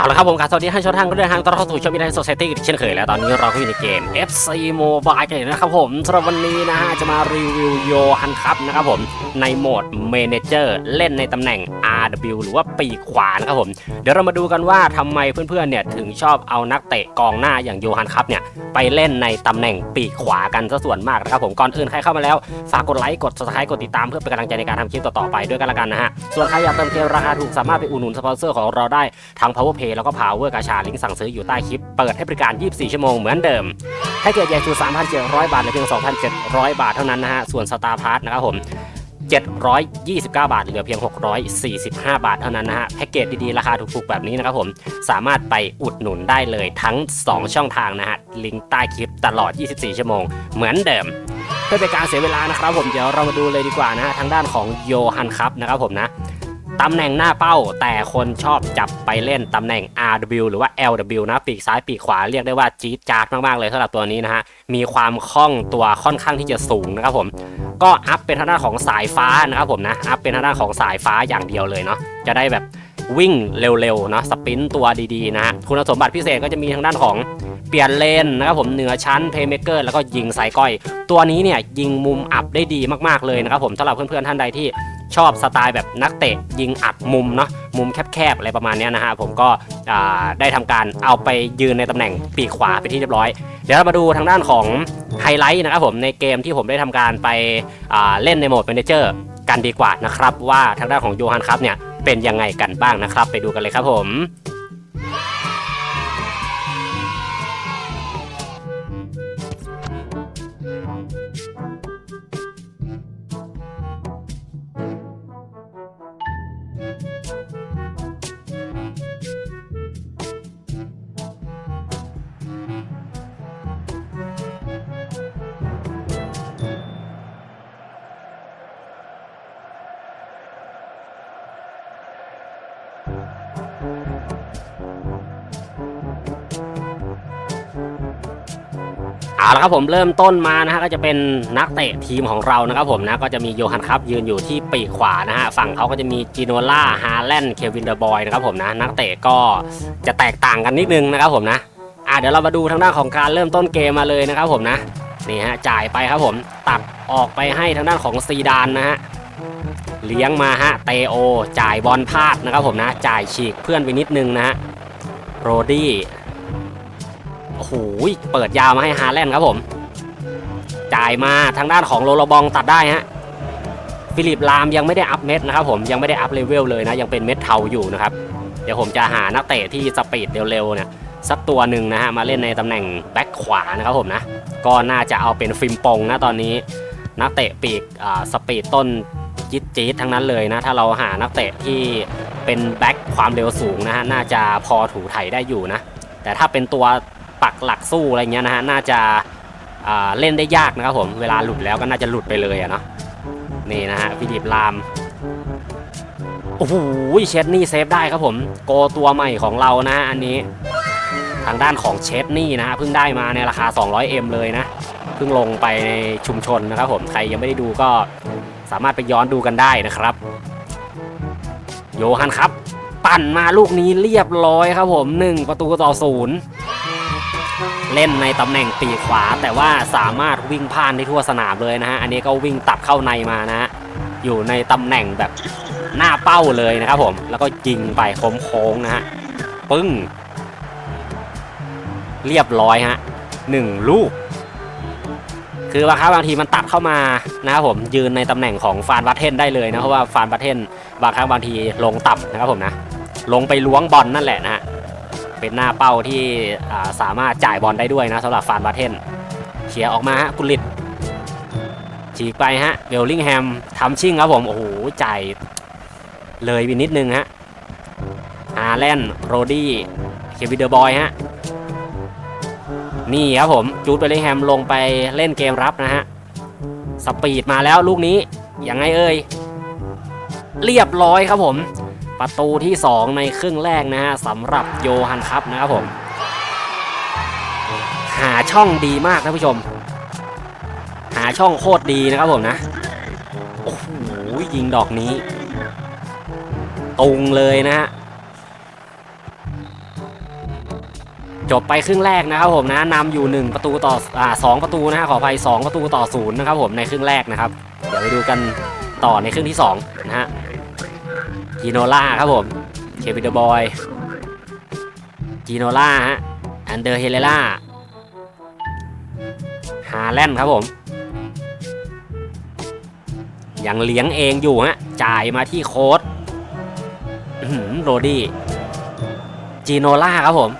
เอาละครับผมครับสวัสดีท่านชมทางก็เดินทางต้อนรับเข้าสู่ช่องวิทยาโซเซตี้อีกเช่นเคยแล้วตอนนี้เราก็อยู่ในเกม FC Mobile กันอยู่นะครับผมสำหรับวันนี้นะฮะจะมารีวิวโยฮันครับนะครับผมในโหมด Manager เล่นในตำแหน่ง RW หรือว่าปีขวานะครับผม เดี๋ยวเรามาดูกันว่าทำไมเพื่อนๆเนี่ยถึงชอบเอานักเตะกองหน้าอย่างโยฮันครับเนี่ยไปเล่นในตำแหน่งปีขวากันซะส่วนมากนะครับผมก่อนอื่นใครเข้ามาแล้วฝากกดไลค์กด subscribe กดติดตามเพื่อเป็นกำลังใจในการทำคลิปต่อๆไปด้วยกันละกันนะฮะส่วนใครอยากเติมเกมราคาถูกสามารถไปอุดหนุนสปอนเซอร์ของเราได้ทั้ง Power Pay แล้วก็ Power กาชาลิงก์สั่งซื้ออยู่ใต้คลิป เปิดให้บริการ 24 ชั่วโมงเหมือนเดิมถ้าเกิดใหญ่สุด 3,700 บาทเหลือเพียง 2,700 บาทเท่านั้นนะฮะ ส่วน Star Pass นะครับผม729 บาท เหลือเพียง 645 บาทเท่านั้นนะฮะ แพ็กเกจดีๆ ราคาถูกๆ แบบนี้นะครับผม สามารถไปอุดหนุนได้เลยทั้ง 2 ช่องทางนะฮะ ลิงก์ใต้คลิปตลอด 24 ชั่วโมง เหมือนเดิม เพื่อเป็นการเสียเวลานะครับผม เดี๋ยวเรามาดูเลยดีกว่านะฮะ ทางด้านของโยฮันครับนะครับผมนะ ตำแหน่งหน้าเป้า แต่คนชอบจับไปเล่นตำแหน่ง RW หรือว่า LW นะ ปีกซ้ายปีกขวาเรียกได้ว่าจี๊ดจ๊าดมาก ๆ เลยสำหรับตัวนี้นะฮะ มีความคล่องตัวค่อนข้างที่จะสูงนะครับผม ก็อัพเป็นทางด้านของสายฟ้านะครับผมนะ อัพเป็นทางด้านของสายฟ้าอย่างเดียวเลยเนาะ จะได้แบบวิ่งเร็วๆเนาะสปินต์ตัวดีๆนะฮะคุณสมบัติพิเศษก็จะมีทางด้านของเปลี่ยนเลนนะครับผมเหนือชั้นเพย์เมเกอร์แล้วก็ยิงสายก้อย ตัวนี้เนี่ยยิงมุมอับได้ดีมากๆเลยนะครับผมสำหรับเพื่อนๆท่านใดที่ ชอบสไตล์แบบนักเตะยิงอัดมุมเนาะมุมแคบๆอะไรประมาณนี้นะฮะผมก็ได้ทำการเอาไปยืนในตำแหน่งปีกขวาไปที่เรียบร้อย เดี๋ยวเรามาดูทางด้านของไฮไลท์นะครับผมในเกมที่ผมได้ทำการไปเล่นในโหมดแมนเจอร์กันดีกว่านะครับว่าทางด้านของโยฮันครับเนี่ยเป็นยังไงกันบ้างนะครับ ไปดูกันเลยครับผม Música เอาละครับผมเริ่มต้นมานะฮะก็จะเป็นนักเตะทีมของเรานะครับผมนะก็จะมีโยฮันครับยืนอยู่ที่ปีกขวานะฮะฝั่งเขาก็จะมีจิโนล่าฮาแลนด์เควินเดอร์บอยนะครับผมนะนักเตะก็จะแตกต่างกันนิดนึงนะครับผมนะอะเดี๋ยวเรามาดูทางด้านของการเริ่มต้นเกมมาเลยนะครับผมนะนี่ฮะจ่ายไปครับผมตัดออกไปให้ทางด้านของซีดานนะฮะเลี้ยงมาฮะเตโอ จ่ายบอลพลาดนะครับผมนะจ่ายฉีกเพื่อนไปนิดนึงนะฮะโรดี้ โอ้โหเปิดยาวมาให้ฮาแลนด์ครับผม จ่ายมาทางด้านของโรลบองตัดได้ฮะฟิลิปลามยังไม่ได้อัพเม็ดนะครับผมยังไม่ได้อัพเลเวลเลยนะยังเป็นเม็ดเทาอยู่นะครับเดี๋ยวผมจะหานักเตะที่สปีดเร็วๆเนี่ยสักตัวหนึ่งนะฮะมาเล่นในตำแหน่งแบ็คขวานะครับผมนะก็น่าจะเอาเป็นฟิล์มปงนะตอนนี้ นักเตะปีกสปีดต้นจี๊ดจี๊ดทั้งนั้นเลยนะถ้าเราหานักเตะที่เป็นแบ็คความเร็วสูงนะฮะน่าจะพอถูไถได้อยู่นะแต่ถ้าเป็นตัว ปักหลักสู้อะไรเงี้ยนะฮะน่าจะอ่าเล่นได้ยากนะครับผมเวลาหลุดแล้วก็น่าจะหลุดไปเลยอะเนาะนี่นะฮะฟิลิปลามโอ้โหเชดนี่เซฟได้ครับผมโกตัวใหม่ของเรานะฮะอันนี้ ทางด้านของเชดนี่นะฮะเพิ่งได้มาในราคา 200M เลยนะเพิ่งลงไปในชุมชนนะครับผมใครยังไม่ได้ดูก็สามารถไปย้อนดูกันได้นะครับ โยฮันครับ ปั่นมาลูกนี้เรียบร้อยครับผม 1 ประตูต่อศูนย์ เล่นในตำแหน่งปีขวา แต่ว่าสามารถวิ่งผ่านได้ทั่วสนามเลยนะฮะอันนี้ก็วิ่งตัดเข้าในมานะฮะอยู่ในตำแหน่งแบบหน้าเป้าเลยนะครับผมแล้วก็ยิงไปโค้งๆนะฮะปึ้ง เรียบร้อยฮะหนึ่งลูก คือบางครั้งบางทีมันตัดเข้ามานะครับผมยืนในตำแหน่งของฟานบัตเทนได้เลยนะเพราะว่าฟานบัตเทนบางครั้งบางทีลงต่ำนะครับผมนะลงไปล้วงบอลนั่นแหละนะฮะ เป็นหน้าเป้าที่สามารถจ่ายบอลได้ด้วยนะสำหรับฟานบาเทนเขียออกมาฮะกุลิตฉีกไปฮะเวลลิงแฮมทำชิ่งครับผม โอ้โหจ่ายเลยไปนิดนึงฮะฮาแลนด์โรดี้เควิเดอร์บอยฮะนี่ครับผมจูดเวลลิงแฮมลงไปเล่นเกมรับนะฮะสปีดมาแล้วลูกนี้ยังไงเอ่ยเรียบร้อยครับผม ประตูที่ 2 ในครึ่งแรกนะฮะสำหรับโยฮันครับนะครับผม หาช่องดีมากท่านผู้ชม หาช่องโคตรดีนะครับผมนะ โอ้โหยิงดอกนี้ตุงเลยนะฮะจบไปครึ่งแรกนะครับผมนะนำอยู่ 1 ประตูต่ออ่าสองประตูนะฮะขออภัย2 ประตูต่อศูนย์นะครับผมในครึ่งแรกนะครับ เดี๋ยวไปดูกันต่อในครึ่งที่2นะฮะ จีโนล่าครับผม เควิเดอร์บอยจีโนล่าฮะ อันเดอร์เฮเลล่า ฮาแลนด์ครับผม ยังเลี้ยงเองอยู่ฮะ จ่ายมาที่โค้ดโรดี้ จีโนล่าครับผม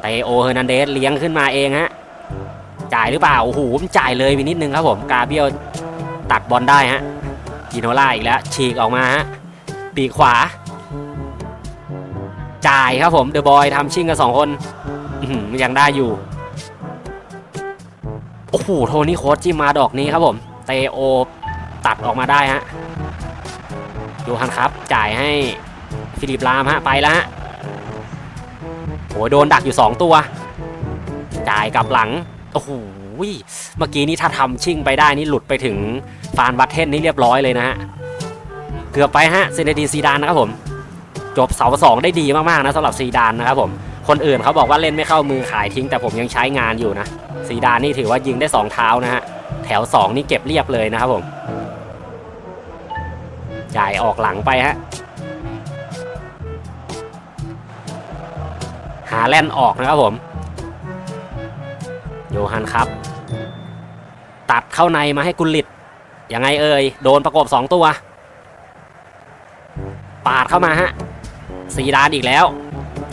เตโอเฮอร์นันเดสเลี้ยงขึ้นมาเองฮะ จ่ายหรือเปล่า โอ้โหมันจ่ายเลยไปนิดนึงครับผม กาเบียวตัดบอลได้ฮะ จีโนล่าอีกแล้ว ฉีกออกมาฮะ ปีกขวา จ่ายครับผมเดอะบอยทำชิ่งกันสองคนยังได้อยู่ โอ้โห โทนี่โค้ชจิ้มมาดอกนี้ครับผม เตโอตัดออกมาได้ฮะโยฮันครับ จ่ายให้ฟิลิปลามฮะ ไปแล้วฮะโอ้ยโดนดักอยู่ 2 ตัว จ่ายกลับหลัง โอ้โห เมื่อกี้นี่ถ้าทำชิ่งไปได้นี่หลุดไปถึง ฟานบัตเทนนี่เรียบร้อยเลยนะฮะเกือบไปฮะเซเนดีซีดานนะครับผม จบเสาสองได้ดีมากๆนะสำหรับซีดานนะครับผมคนอื่นเขาบอกว่าเล่นไม่เข้ามือขายทิ้ง แต่ผมยังใช้งานอยู่นะซีดานนี่ถือว่ายิงได้ 2 เท้านะฮะแถว 2 นี่เก็บเรียบเลยนะครับผมจ่ายออกหลังไปฮะหาแล่นออกนะครับผม โยฮันครับ ตัดเข้าในมาให้กุลิต ยังไงเอ่ย โดนประกบ 2 ตัว ปาดเข้ามาฮะซีดานอีกแล้ว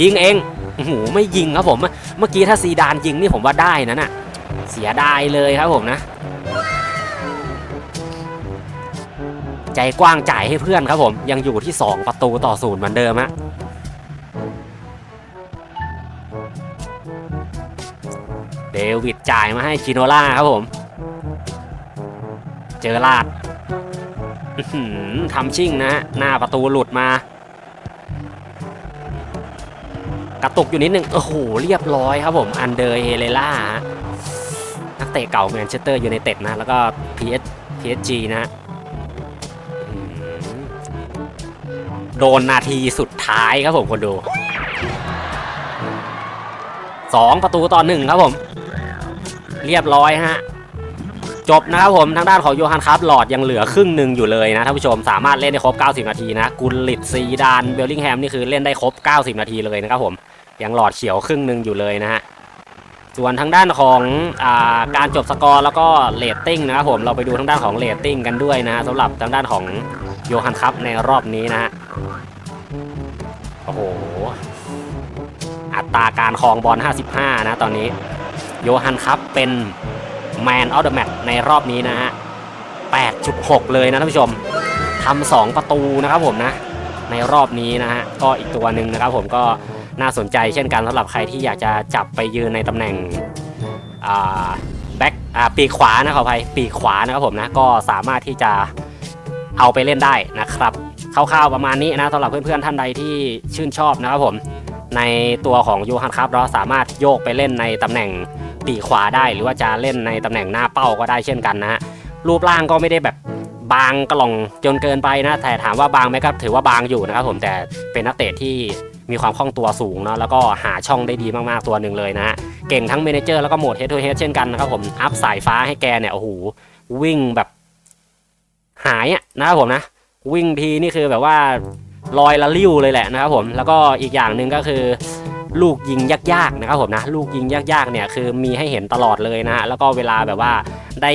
ยิงเองโอ้โหไม่ยิงครับผม เมื่อกี้ถ้าซีดานยิงนี่ผมว่าได้นะน่ะ เสียดายเลยครับผมนะ ใจกว้างจ่ายให้เพื่อนครับผม ยังอยู่ที่ 2 ประตูต่อศูนย์เหมือนเดิมฮะเดวิดจ่ายมาให้จิโนล่าครับผม เจอลาดทำชิ่งนะฮะหน้าประตูหลุดมา กระตุกอยู่นิดนึง โอ้โห เรียบร้อยครับผม อันเดอร์เฮเลล่าฮะนักเตะเก่าแมนเชสเตอร์ยูไนเต็ดนะ แล้วก็ PS PSG นะโดนนาทีสุดท้ายครับผมคนดูสองประตูต่อหนึ่งครับผม เรียบร้อยฮะ จบนะครับผมทางด้านของโยฮันครับหลอดยังเหลือครึ่งหนึ่งอยู่เลยนะท่านผู้ชมสามารถเล่นได้ครบ 90 นาทีนะกุลลิตซีดานเบลลิงแฮมนี่คือเล่นได้ครบ 90 นาทีเลยนะครับผมยังหลอดเขียวครึ่งหนึ่งอยู่เลยนะฮะส่วนทางด้านของอาการจบสกอร์แล้วก็เรตติ้งนะครับผมเราไปดูทางด้านของเรตติ้งกันด้วยนะฮะสำหรับทางด้านของโยฮันครับในรอบนี้นะฮะโอ้โหอัตราการครองบอล 55 นะตอนนี้โยฮันครับเป็น แมนออ f เดอะแมตในรอบนี้นะฮะ 8.6 เลยนะท่านผู้ชมทำสองประตูนะครับผมนะ ในรอบนี้นะฮะ ก็อีกตัวหนึ่งนะครับผมก็น่าสนใจเช่นกันสำหรับใครที่อยากจะจับไปยืนในตำแหน่งแบ็กปีขวานะขออภัยปีขวานะครับผมนะ ก็สามารถที่จะเอาไปเล่นได้นะครับคร่าวๆประมาณนี้นะสำหรับเพื่อนๆท่านใดที่ชื่นชอบนะครับผมในตัวของยูฮันครับเราสามารถโยกไปเล่นในตำแหน่ง ปีกขวาได้หรือว่าจะเล่นในตำแหน่งหน้าเป้าก็ได้เช่นกันนะฮะรูปร่างก็ไม่ได้แบบบางกระหล่องจนเกินไปนะแต่ถามว่าบางไหมก็ถือว่าบางอยู่นะครับผมแต่เป็นนักเตะที่มีความคล่องตัวสูงเนาะแล้วก็หาช่องได้ดีมากๆตัวหนึ่งเลยนะฮะเก่งทั้งเมนเจอร์แล้วก็โหมดเฮดทูเฮดเช่นกันนะครับผมอัพสายฟ้าให้แกเนี่ยโอ้โหวิ่งแบบหายอะนะครับผมนะวิ่งทีนี่คือแบบว่าลอยละลิ้วเลยแหละนะครับผมแล้วก็อีกอย่างหนึ่งก็คือ ลูกยิงยากๆนะครับผมนะ ลูกยิงยากๆเนี่ยคือมีให้เห็นตลอดเลยนะฮะแล้วก็เวลาแบบว่าได้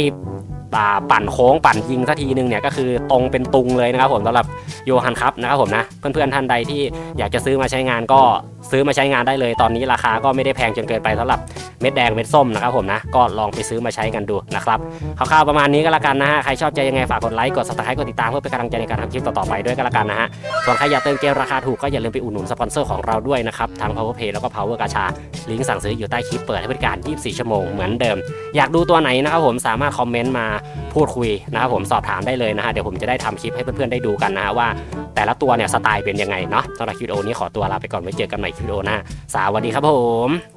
ปั่นโค้งปั่นยิงสักทีนึงเนี่ยก็คือตรงเป็นตุงเลยนะครับผมสำหรับโยฮันครับนะครับผมนะเพื่อนๆท่านใดที่อยากจะซื้อมาใช้งานก็ซื้อมาใช้งานได้เลย ตอนนี้ราคาก็ไม่ได้แพงจนเกินไปสำหรับเม็ดแดงเม็ดส้มนะครับผมนะก็ลองไปซื้อมาใช้กันดูนะครับคร่าวๆประมาณนี้ก็แล้วกันนะฮะใครชอบใจยังไงฝากกดไลค์กด subscribe กดติดตามเพื่อเป็นกำลังใจในการทำคลิปต่อๆไปด้วยก็แล้วกันนะฮะส่วนใครอยากเติมเกมราคาถูกก็อย่าลืมไปอุดหนุนสปอนเซอร์ของเราด้วยนะครับทาง Power Pay แล้วก็ Power กาชาลิงก์สั่งซื้ออยู่ใต้คลิปเปิดให้บริการ 24 ชั่วโมงเหมือนเดิม อยากดูตัวไหนนะครับผมสามารถคอมเมนต์มาพูดคุยนะครับผมสอบถามได้เลยนะฮะเดี๋ยวผมจะได้ทำคลิปให้เพื่อนๆได้ดูกันนะฮะว่า แต่ละตัวเนี่ยสไตล์เป็นยังไงเนาะสำหรับคลิปวิดีโอนี้ขอตัวลาไปก่อนไว้เจอกันใหม่คลิปวิดีโอหน้าสวัสดีครับผม